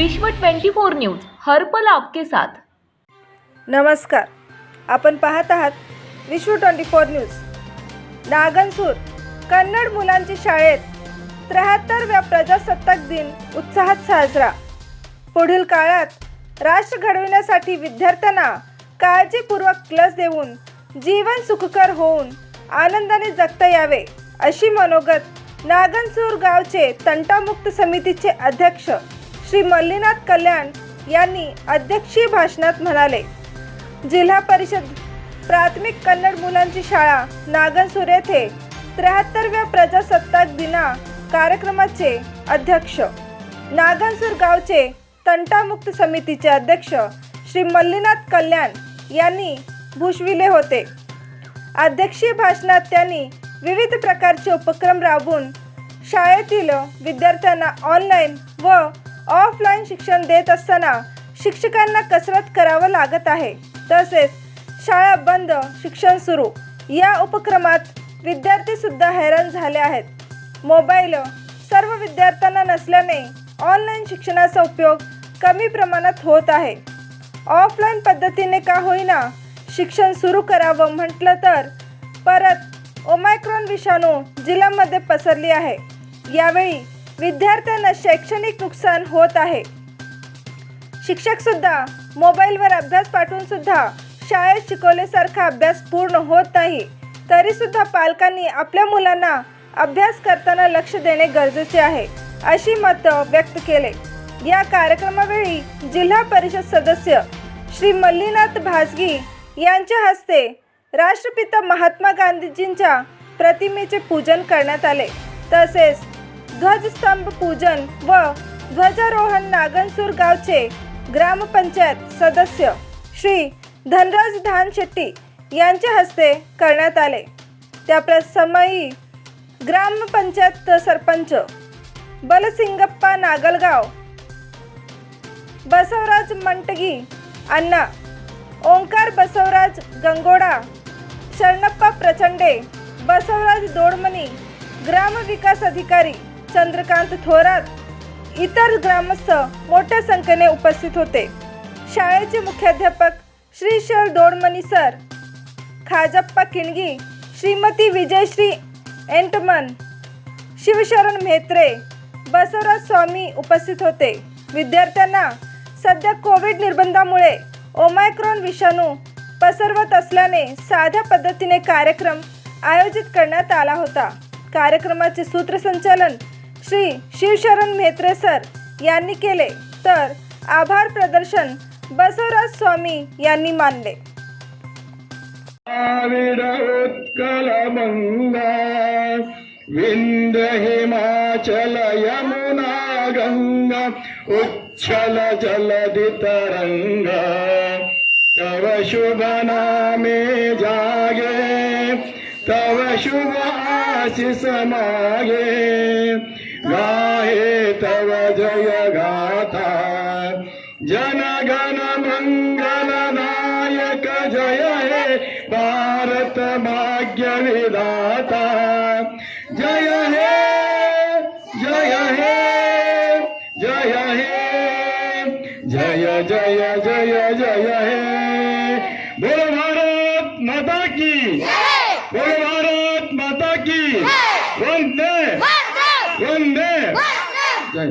विश्व 24 न्यूज हर्पल आपके साथ. नमस्कार. आपण पाहत आहात Vishwa twenty four news. Nagansur Kannada मुलांची शाळेत त्र्याहत्तरव्या प्रजासत्ताक दिन उत्साहात साजरा. पुढील काळात राष्ट्र घडविण्यासाठी विद्यार्थ्यांना काळजीपूर्वक लस देऊन जीवन सुखकर होऊन आनंदाने जगता यावे अशी मनोगत नागनसूर गावचे तंटामुक्त समितीचे अध्यक्ष श्री मल्लीनाथ कल्याण यांनी अध्यक्षीय भाषणात म्हणाले जिल्हा परिषद प्राथमिक कन्नड मुलांची शाळा नागनसूर येथे त्र्याहत्तरव्या प्रजासत्ताक दिना कार्यक्रमाचे अध्यक्ष नागनसूर गावचे तंटामुक्त समितीचे अध्यक्ष श्री मल्लीनाथ कल्याण यांनी भूषविले होते. अध्यक्षीय भाषणात त्यांनी विविध प्रकारचे उपक्रम राबवून शाळेतील विद्यार्थ्यांना ऑनलाईन व ऑफलाईन शिक्षण देत असताना शिक्षकांना कसरत करावं लागत आहे. तसेच शाळा बंद शिक्षण सुरू या उपक्रमात विद्यार्थी सुद्धा हैराण झाले आहेत. मोबाईल सर्व विद्यार्थ्यांना नसल्याने ऑनलाईन शिक्षणाचा उपयोग कमी प्रमाणात होत आहे. ऑफलाईन पद्धतीने का होईना शिक्षण सुरू करावं म्हटलं तर परत ओमायक्रॉन विषाणू जिल्ह्यामध्ये पसरली आहे. यावेळी विद्यार्थ्यांना शैक्षणिक नुकसान होत आहे. शिक्षक सुद्धा मोबाईलवर अभ्यास पाठवून सुद्धा शाळेत शिकवल्यासारखा अभ्यास पूर्ण होत नाही. तरी सुद्धा पालकांनी आपल्या मुलांना अभ्यास करताना लक्ष देणे गरजेचे आहे अशी मतं व्यक्त केले. या कार्यक्रमावेळी जिल्हा परिषद सदस्य श्री मल्लीनाथ भाजगी यांच्या हस्ते राष्ट्रपिता महात्मा गांधीजींच्या प्रतिमेचे पूजन करण्यात आले. तसेच ध्वजस्तंभ पूजन व ध्वजारोहण नागनसूर गावचे ग्रामपंचायत सदस्य श्री धनराज धान शेट्टी यांच्या हस्ते करण्यात आले. त्याप्रसमयी ग्रामपंचायत सरपंच बलसिंगप्पा नागलगाव बसवराज मंटगी अण्णा ओंकार बसवराज गंगोडा शरणप्पा प्रचंडे बसवराज दोडमणी ग्रामविकास अधिकारी चंद्रकांत थोरात इतर ग्रामस्थ मोठ्या संख्येने उपस्थित होते. शाळेचे मुख्याध्यापक श्री शर दोडमणी सर खाजप्पा किणगी श्रीमती विजयश्री एंटमन शिवशरण म्हेत्रे बसवराज स्वामी उपस्थित होते. विद्यार्थ्यांना सध्या कोविड निर्बंधामुळे ओमायक्रॉन विषाणू पसरवत असल्याने साध्या पद्धतीने कार्यक्रम आयोजित करण्यात आला होता. कार्यक्रमाचे सूत्रसंचालन श्री शिवशरण म्हेत्रे सर यांनी केले. तर आभार प्रदर्शन बसवराज स्वामी यांनी मानले. विंद हिमाचल यमुना गंगा उच्छल जलधितरङ्गा तव शुभ नामे जागे तव शुभ आशिष मागे। गाहे तव जय गाथा। जनगण मंगल नायक जय हे भारत भाग्य विधाता। जय हे जय हे जय हे जय जय जय जय हे। बोल भारत माता की। बोल भारत माता की। वंदे जय